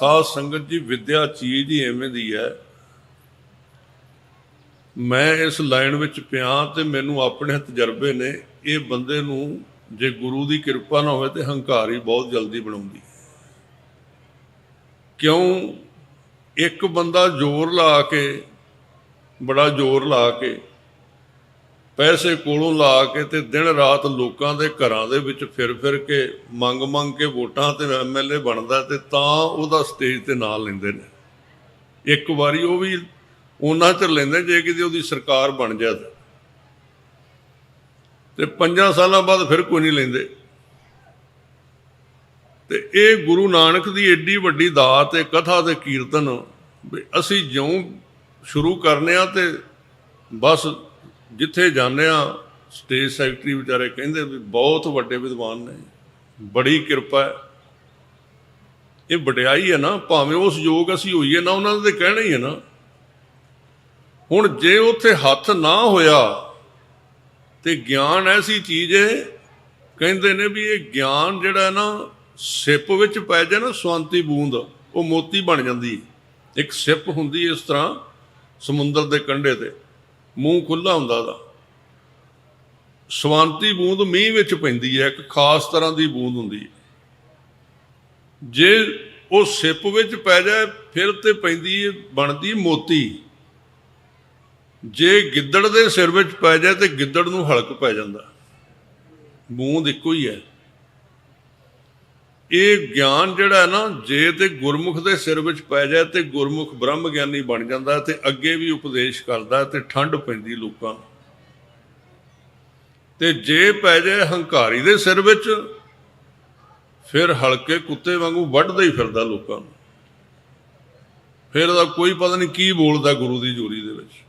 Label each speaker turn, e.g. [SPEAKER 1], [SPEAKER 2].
[SPEAKER 1] ਸਾਧ ਸੰਗਤ ਜੀ, ਵਿਦਿਆ ਚੀਜ਼ ਹੀ ਐਵੇਂ ਦੀ ਹੈ। ਮੈਂ ਇਸ ਲਾਈਨ ਵਿੱਚ ਪਿਆ ਤੇ ਮੈਨੂੰ ਆਪਣੇ ਤਜਰਬੇ ਨੇ, ਇਹ ਬੰਦੇ ਨੂੰ ਜੇ ਗੁਰੂ ਦੀ ਕਿਰਪਾ ਨਾ ਹੋਵੇ ਤੇ ਹੰਕਾਰ ਹੀ ਬਹੁਤ ਜਲਦੀ ਬਣਾਉਂਦੀ। ਕਿਉਂ? ਇੱਕ ਬੰਦਾ ਜ਼ੋਰ ਲਾ ਕੇ, ਬੜਾ ਜ਼ੋਰ ਲਾ ਕੇ ਪੈਸੇ ਕੋਲੋਂ ਲਾ ਕੇ ਤੇ ਦਿਨ ਰਾਤ ਲੋਕਾਂ ਦੇ ਘਰਾਂ ਦੇ ਵਿੱਚ ਫਿਰ ਫਿਰ ਕੇ ਮੰਗ ਮੰਗ ਕੇ ਵੋਟਾਂ ਤੇ ਐਮਐਲਏ ਬਣਦਾ ਤੇ ਤਾਂ ਉਹਦਾ ਸਟੇਜ ਤੇ ਨਾਂ ਲੈਂਦੇ ਨੇ। ਇੱਕ ਵਾਰੀ ਉਹ ਵੀ ਉਹਨਾਂ ਚ ਲੈਂਦੇ ਜੇ ਕਿਤੇ ਉਹਦੀ ਸਰਕਾਰ ਬਣ ਜਾਏ ਤੇ। ਪੰਜਾਂ ਸਾਲਾਂ ਬਾਅਦ ਫਿਰ ਕੋਈ ਨਹੀਂ ਲੈਂਦੇ। ਤੇ ਇਹ ਗੁਰੂ ਨਾਨਕ ਦੀ ਏਡੀ ਵੱਡੀ ਦਾਤ ਤੇ ਕਥਾ ਤੇ ਕੀਰਤਨ ਵੀ ਅਸੀਂ ਜਿਉਂ ਸ਼ੁਰੂ ਕਰਨੇ ਆ ਤੇ ਬਸ ਜਿੱਥੇ ਜਾਂਦੇ ਆ ਸਟੇਜ ਸੈਕਟਰੀ ਵਿਚਾਰੇ ਕਹਿੰਦੇ ਵੀ ਬਹੁਤ ਵੱਡੇ ਵਿਦਵਾਨ ਨੇ। ਬੜੀ ਕਿਰਪਾ ਹੈ। ਇਹ ਵਡਿਆਈ ਹੈ ਨਾ, ਭਾਵੇਂ ਉਸ ਯੋਗ ਅਸੀਂ ਹੋਈਏ ਨਾ, ਉਹਨਾਂ ਦੇ ਕਹਿਣਾ ਹੀ ਹੈ ਨਾ। ਹੁਣ ਜੇ ਉੱਥੇ ਹੱਥ ਨਾ ਹੋਇਆ ਤੇ ਗਿਆਨ ਐਸੀ ਚੀਜ਼ ਹੈ, ਕਹਿੰਦੇ ਨੇ ਵੀ ਇਹ ਗਿਆਨ ਜਿਹੜਾ ਨਾ, ਸਿਪ ਵਿੱਚ ਪੈ ਜਾਏ ਨਾ, ਸਵੰਤੀ ਬੂੰਦ, ਉਹ ਮੋਤੀ ਬਣ ਜਾਂਦੀ ਇੱਕ ਸਿਪ ਹੁੰਦੀ ਇਸ ਤਰ੍ਹਾਂ ਸਮੁੰਦਰ ਦੇ ਕੰਢੇ ਤੇ। ਮੂੰਹ ਖੁੱਲਾ ਹੁੰਦਾ ਉਹਦਾ। ਸਵੰਤੀ ਬੂੰਦ ਮੀਂਹ ਵਿੱਚ ਪੈਂਦੀ ਹੈ, ਇੱਕ ਖਾਸ ਤਰ੍ਹਾਂ ਦੀ ਬੂੰਦ ਹੁੰਦੀ ਹੈ। ਜੇ ਉਹ ਸਿਪ ਵਿੱਚ ਪੈ ਜਾਏ, ਫਿਰ ਤੇ ਪੈਂਦੀ ਬਣਦੀ ਮੋਤੀ। ਜੇ ਗਿੱਦੜ ਦੇ ਸਿਰ ਵਿੱਚ ਪੈ ਜਾਏ, ਤੇ ਗਿੱਦੜ ਨੂੰ ਹਲਕ ਪੈ ਜਾਂਦਾ। ਬੂੰਦ ਇੱਕੋ ਹੀ ਹੈ। ਇਹ ਗਿਆਨ ਜਿਹੜਾ ਹੈ ਨਾ, ਜੇ ਤੇ ਗੁਰਮੁਖ ਦੇ ਸਿਰ ਵਿੱਚ ਪੈ ਜਾਏ ਤੇ ਗੁਰਮੁਖ ਬ੍ਰਹਮ ਗਿਆਨੀ ਬਣ ਜਾਂਦਾ ਤੇ ਅੱਗੇ ਵੀ ਉਪਦੇਸ਼ ਕਰਦਾ ਤੇ ਠੰਡ ਪੈਂਦੀ ਲੋਕਾਂ ਨੂੰ। ਤੇ ਜੇ ਪੈ ਜਾਏ ਹੰਕਾਰੀ ਦੇ ਸਿਰ ਵਿੱਚ, ਫਿਰ ਹਲਕੇ ਕੁੱਤੇ ਵਾਂਗੂ ਵੱਢਦਾ ਹੀ ਫਿਰਦਾ ਲੋਕਾਂ ਨੂੰ। ਫਿਰ ਉਹਦਾ ਕੋਈ ਪਤਾ ਨਹੀਂ ਕੀ ਬੋਲਦਾ ਗੁਰੂ ਦੀ ਜੋਰੀ ਦੇ ਵਿੱਚ।